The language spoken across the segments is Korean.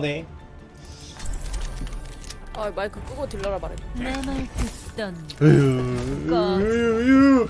네. 아 마이크 끄고 딜러라 말해. 내 말 듣던 으유, 으유.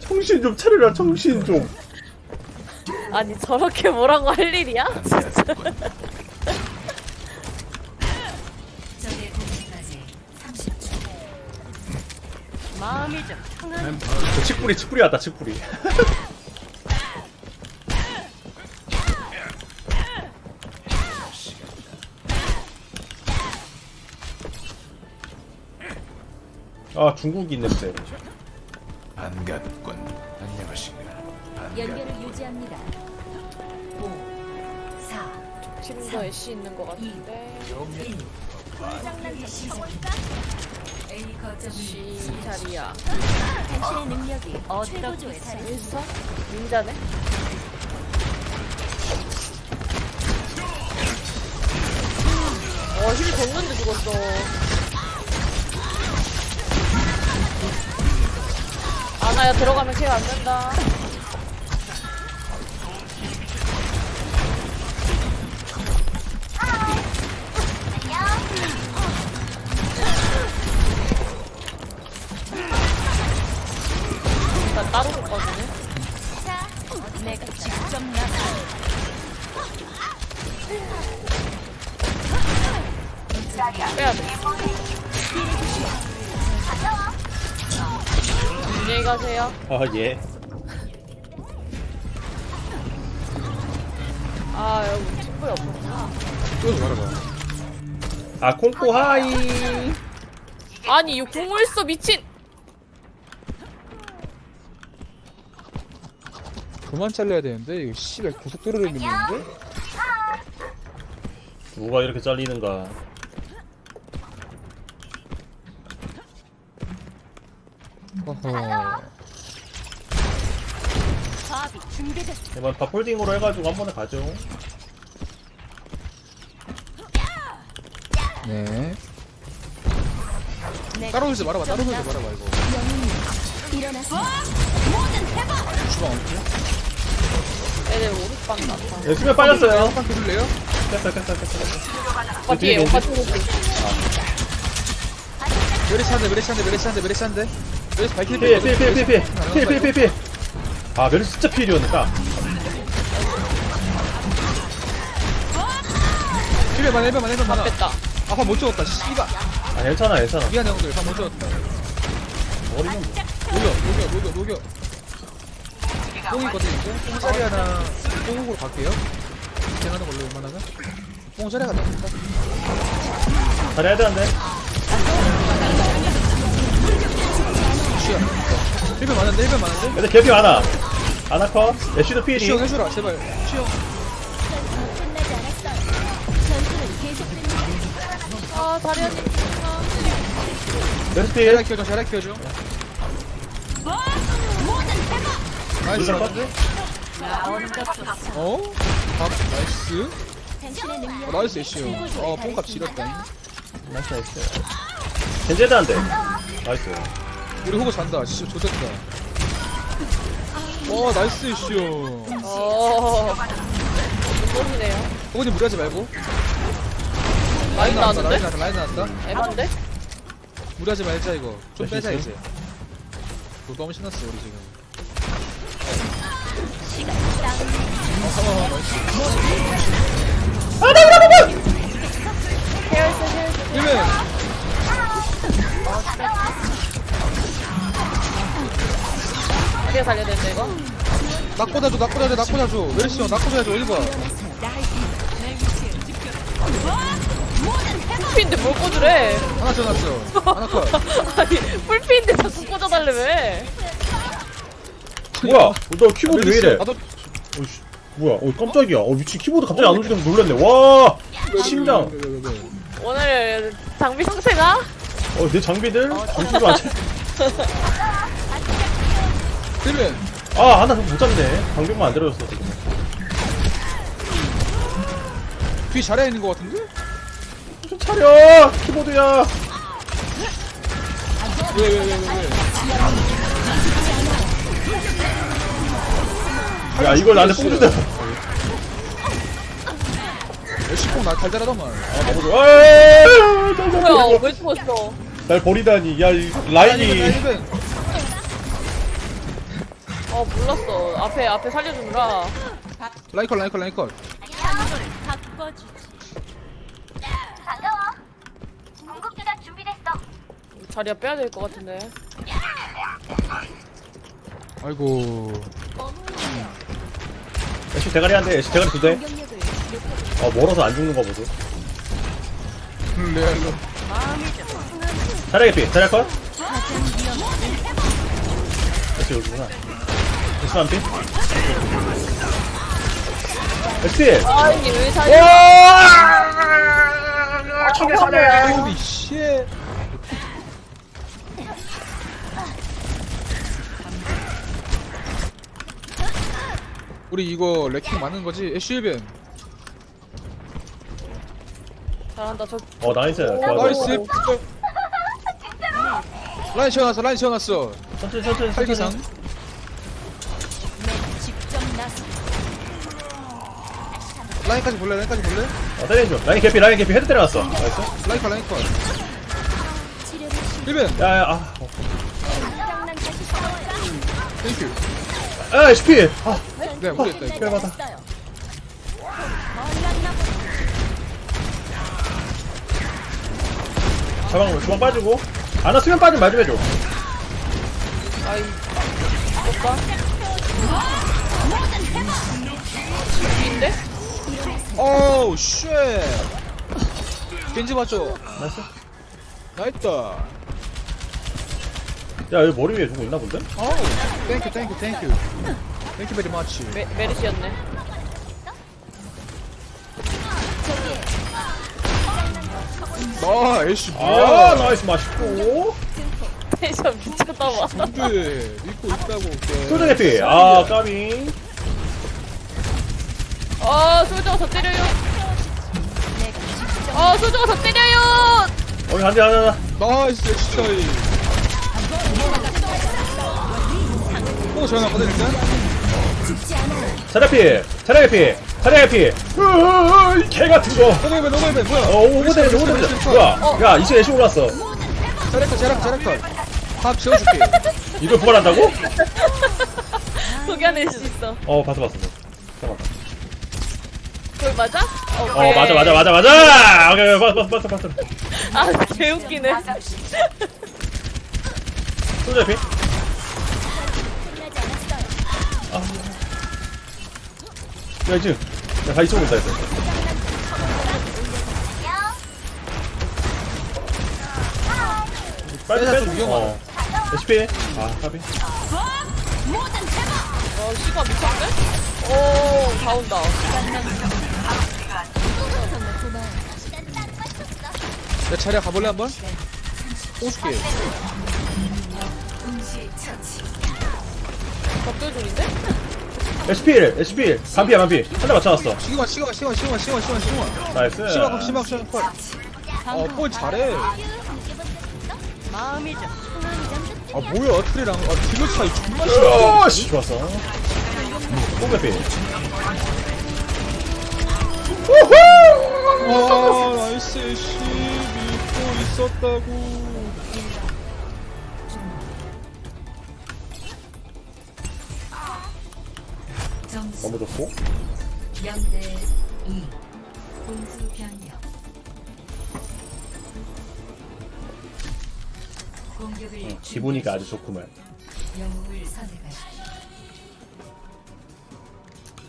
정신 좀 차려라 정신 좀. 아니 저렇게 뭐라고 할 일이야? 진짜. 적의 공격까지 30초 마음이 좀 상한 저 칡뿌리 칡뿌리 왔다 칡뿌리. 아 중국인 냄새. 반갑군. 안녕하신가. 반갑. 연결을 유지합니다 5 4 지금도 애쉬 있는 것 같은데. 1 장난기 시작합니다 A 거점을 시 자리야. 당신의 능력이 어떻게 살아 윈스터? 닌자네? 어, 힐 줬는데 죽었어. 야 들어가면 케어 안 된다. 나 따로 못 가지네. 내가 직접 나가 빼야 돼. 가세요. 아 예. 아, 여기 팀플이 없었구나. 또 말해봐. 아 콩코 하이. 아니, 이거 공을 써, 미친! 그만 잘라야 되는데 이거 씨발 고속도로를 밀리는데? 누가 이렇게 잘리는가. 어허. 준비됐어 이번 다 폴딩으로 해가지고 한 번에 가죠. 네. 따라오지 말아봐. 따라오지 말아봐 이거. 일어나서 주방 없지? 애들 오른방 나타. 네, 수면 빠졌어요. 한판 들을래요? 깼어 깼어 깼어 깼어. 오빠 뒤에, 오빠 뒤에. 메레시한데 메레시한데 메레시한데 메레시한데 메레시 발키리 피해 피해 피해 피해 피해 피해 피해 피해 피해. 아 메르스 진짜 피해리었다. 힐만 1배만 1배만 많아 뺐다. 아파 못 죽었다 씨발 아 괜찮아 괜찮아. 미안해 형들 아못 죽었다 머리는 녹여 녹여 녹여 녹여 뽕 있거든 뽕 뽕짜리 하나 뽕으로 갈게요 진행하는 걸로 웬만하면 뽕짜리 가자 잘해야 되는데. 쉬어 1배 많은데 1배 많은데 근데 개피 많아. 아나커 애쉬도 피해리. 쉬어 해주라 제발 계속됩니다 아, 다리야, 아, 메르스 피해. 잘해 키워줘 잘해 키워줘 나이스 어? 밥 나이스 어, 나이스 애쉬요 어 뽕값 지렸다 나이스 나이스. 젠제드한데. 나이스. 우리 호구 잔다 진짜 좋겠다 와 나이스 애쉬요 어. 무섭네요. 호구님 무리하지 말고 라인 나왔는데? 나왔다 라인 나왔다 에반데? 무리하지 말자 이거 좀몇 빼자 시 이제 너 너무 신났어 우리 지금 어허 나이스 헤어있어, 헤어있어. 1 배 다리야 살려야 되는데, 이거? 낙 꽂아줘 낙 꽂아줘 낙 꽂아줘 메르시 형낙 꽂아줘 어디 봐 풀피인데 뭘 꽂으래? 하나 지어놨어 하나 컷 아니, 풀피인데 자꾸 꽂아달래며. 뭐야? 너 키보드 왜 이래? 나도 어이씨, 뭐야? 어 깜짝이야. 어 미친 키보드 갑자기 안 움직여서 놀랐네. 와 심장. 왜, 왜, 왜, 왜. 오늘 장비 상태가? 어내 장비들 정신도 안 차. 1배 아 하나 못 잡네. 방벽만 안 들어졌어 지금. 뒤 자리에 있는 거 같은데? 좀 차려 키보드야. 왜 왜 왜 왜왜 야 이걸 나한테 뽕 준다. 애쉬 시공 나 달달하더만 아 너무 좋아 에이, 날, 날, 뭐야 버리고, 왜 죽었어 날 버리다니 야 이 라인이 라인이 어 몰랐어. 앞에 앞에 살려주느라. 라이컬 라이컬 라이컬 한도를 바꿔주지. 반가워. 궁극기가 준비됐어. 자리야 빼야 될 것 같은데. 아이고. 애쉬 대가리 한대 애쉬 대가리 두대. 아 멀어서 안 죽는 거 보소 레알로. 자리야 피 자리야 컷. 애쉬 여기구나 애쉬 필 아니 왜 살려? 와! 청계 사네. 호리 쉣 우리 이거 레킹 맞는 거지? 애쉬 1벤. 잘한다 저. 어 나이스. 좋아 좋아. 나이스. 라인 채워놨어 라인 채워놨어. 천천히 천천히 천천히. 직접 라인까지 볼래 라인까지 볼래? 어 때리는 중 라인 개피 라인 개피 헤드 때려놨어 나이스 라인컷 라인컷 치료를 시 1벤 야 야 아 어. 장난 다시 싸워요. 땡큐 아필 아, 네 모르겠다 이거 그래 받아 어요 몰랐나 보다. 자방 주방 빠지고 아 나 수면 빠지면 말좀 해줘 아이 오빠 인데 오우 쉣 겐지 맞죠? 나이스. 나이스. 야 여기 머리 위에 누구 있나 본데? 오우 땡큐 땡큐 땡큐 땡큐 베리 마치 메 메르시였네. 아 애쉬 아 뭐야 나이스 맛있고. 텐션 미쳤다 봐. 근데 믿고 있다고 소주 개피 아 까비 아 솔저가 더 때려요 아 솔저가 더 때려요 어이 안돼 안돼 안돼 나이스 애쉬 차이 오 일단 죽지 않아요. 차라피 차라피 차라피 으으으 개 같은 거 노벨벨 노벨벨 뭐야 어, 오버데미지, 오버데미지. 뭐야? 야, 이제 애쉬 올랐어. 자락컷 자락 자락컷 밥 지워줄게 이걸 부활한다고? 소개하낼 수 있어 어, 봤어, 봤어. 잠깐만. 그걸 맞아? 어, 오케이. 맞아, 맞아, 맞아, 맞아! 오케이, 오케이, 봤어, 봤어, 봤어. 아 개웃기네 소주 피 않았어요. 야, 지금. 야, 다 이쪽으로 온다, 했어. 빨리 빼자, 좀 위험하다. 어. HP. 아, 까비. 어 시가 미쳤네? 오다 온다. 내 차례 가볼래 한번? 쏘줄게 격돌 중인데? HP, HP. 반피야, 반피. 한 대 맞춰놨어. 시그마 시그마 시그마 시그마 시그마 시그마 시그마 나이스. 시그마 시그마 시그마 컷 어볼 잘해 마음이죠. 아 뭐야 트리랑. 아 딜러 차이 존나 싫어. 오, 씨, 좋았어. 뽕개피. 아 나이스 씨 믿고 있었다고. 너무 좋고. 0대 2 공수 변경 공격을 기분이가 아주 좋구만.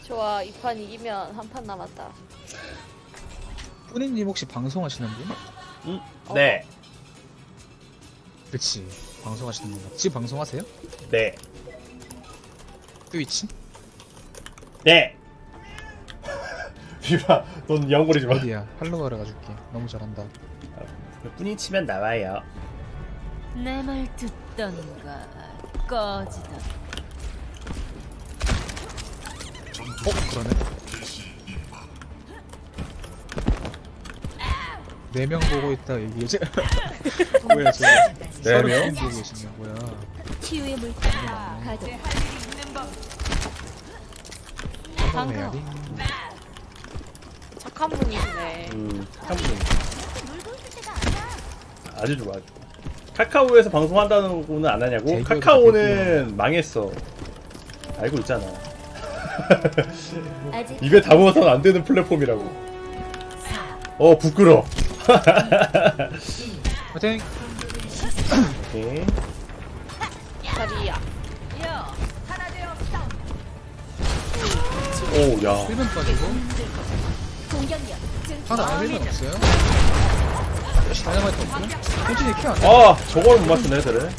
좋아 이 판 이기면 한 판 남았다 뿌니님 혹시 방송하시는 분? 응? 네. 그치 방송하시는 분 맞지? 방송하세요? 네. 트위치? 네. 비바, 넌 영거리지 마. 어디야 팔로우 하러 가줄게 너무 잘한다 뿐이 치면 나와요. 내 말 듣던가 꺼지던. 어? 그러네 네 명 보고 있다 얘기해줘 뭐야 저거 네 서로 명? 보고 계시냐 뭐야 치유의 물질 가동. 한번 해야지 착한 분이시네. 음, 참. 아주 좋아, 아주 좋아. 카카오에서 방송한다는 거는 안 하냐고? 카카오는 망했어. 알고 있잖아. 입에 담아서는 안 되는 플랫폼이라고. 어, 부끄러. 파이팅 오케이. 자리야. 오, 야. 1분 빠지고 하나 안 1분 없어요 다이너마이트 없고 현진이 키안 돼? 아, 저걸 못 맞추네, 애들을.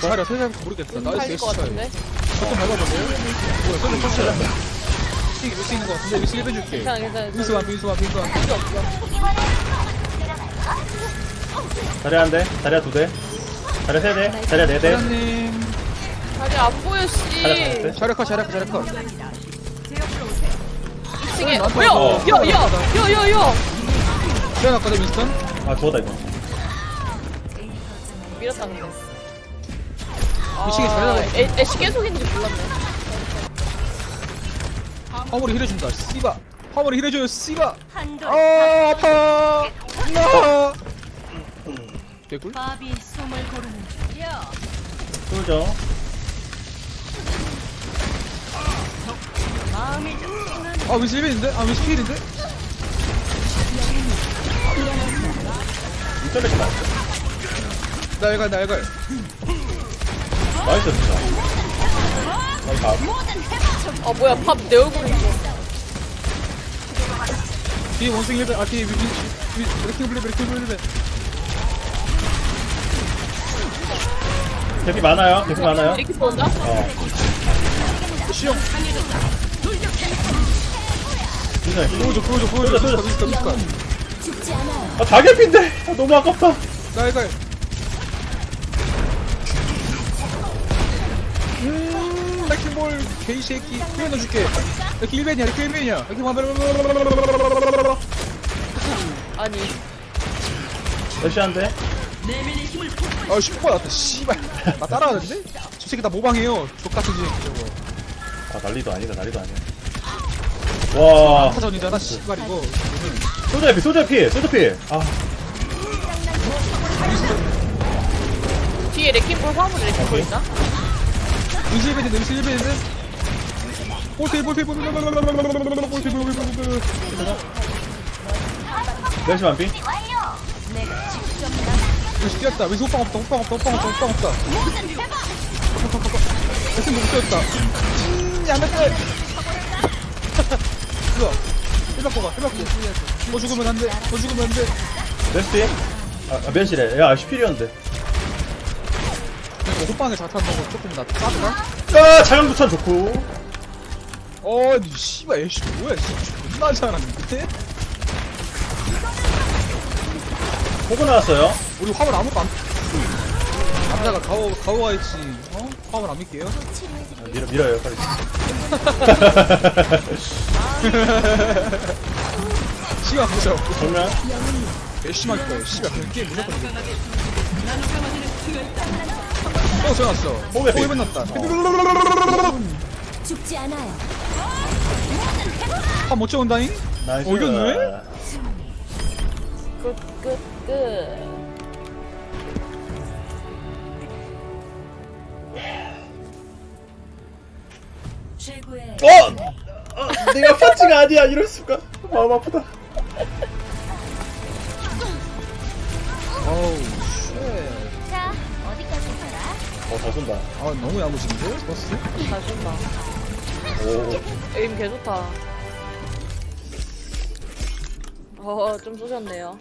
자리야 세상 모르겠다 나이스 살릴 것 같은데? 조금 밟아볼래요? 뭐야 쏠리 터치야 미스 미스 있는 거 같은데 미스 1분 줄게 괜찮아, 괜찮아. 민수와 민수와 민수와 필요 없어. 자리 한 대, 자리 두 대, 자리 세 대, 자리 네 대. 사장님 자리 안 보여, 씨. 자리 다섯 대. 자리야 컷 자리야 컷 자리야 컷 2층에. 나한테 뭐야? 어. 야, 야, 야, 야, 야. 태어났거든 윈스턴 아, 죽었다, 이거. 밀었다, 근데. 미치게 잘 나가. 애, 애쉬 계속 있는지 몰랐네. 화물이 힐해준다 씨바 화물이 힐해줘요 씨바 아 아파 나 개꿀? 밥이 숨을 고르는 야 쏠죠. 마음이 좀아 윈스 1인데? 아 윈스 필인데? 인터넷이 나왔어. 나 알갈 나 알갈 나이스, 진짜. 나이스. 아, 뭐야, 밥 내 얼굴에 있어. 뒤에 원숭이 1배 아 뒤에 위, 위, 위, 레킹 블레 레킹 블레 개피 많아요, 개피 많아요. 이렇게? 어. 시영 인터넷. 보여줘 보여줘 보여줘 죽지 않아요. 아, 다 개피인데! 아, 너무 아깝다. 나 알갈 음 레킹볼 개이새끼 후회 넣어줄게 레킹 1벤이야 레킹 1벤이야 레킹 한번 아니. 몇시 한 대? 아 슈퍼 나왔다 씨발 나 따라하는데? 저 새끼 나 모방해요 족같은 새끼 저거 아, 난리도 아니다, 난리도 아니야. 와. 타전이잖아 씨발 이거 소자 피, 소자 피, 소자 피. 아, 뒤에 레킹볼 화물에 레킹볼 있나? 은실 1벤인데 은실 1벤인데 볼필 볼필 볼필 볼필 볼필 볼필 몇시 만 피? 왼쪽 뛰었다. 왼쪽 호빵 없다 호빵 없다 호빵 없다 호빵 없다. 왼쪽 못 뛰었다. 음 야매들 이거 힐박 뽑아 힐박 뽑아 뭐 죽으면 안돼 뭐 죽으면 안돼 몇시? 아, 아, 몇시래? 야, 10필이었는데. 이거 호빵에 자탄다고 조금 나 짜증나? 아, 자강부천 좋고. 어니 씨발 애쉬 뭐야 씨 존나 잘하는데? 호구 나왔어요. 우리 화물 아무것도 안 남자가 가오 가오가 있지 어? 화물 안 믿게요? 아, 밀어, 밀어요, 빨리. 시간 보자 정면. 열심히 할 거야 씨발 그냥 게임 무조건 이겨 어 전화왔어 호흡에 호흡 났다 죽지 않아요. 한못 채운다잉? 나이스. 어, 이겼네? 끝, 끝, 끝. 어! 어! 내가 파츠가 아니야, 이럴 수가. 마음 아프다. 어우 쉣 자 어디까지 가라? 어, 잘 쏜다. 아 너무 야무진데? 버스? 잘 쏜다. 오. 에임 개 좋다. 어, 좀 쏘셨네요.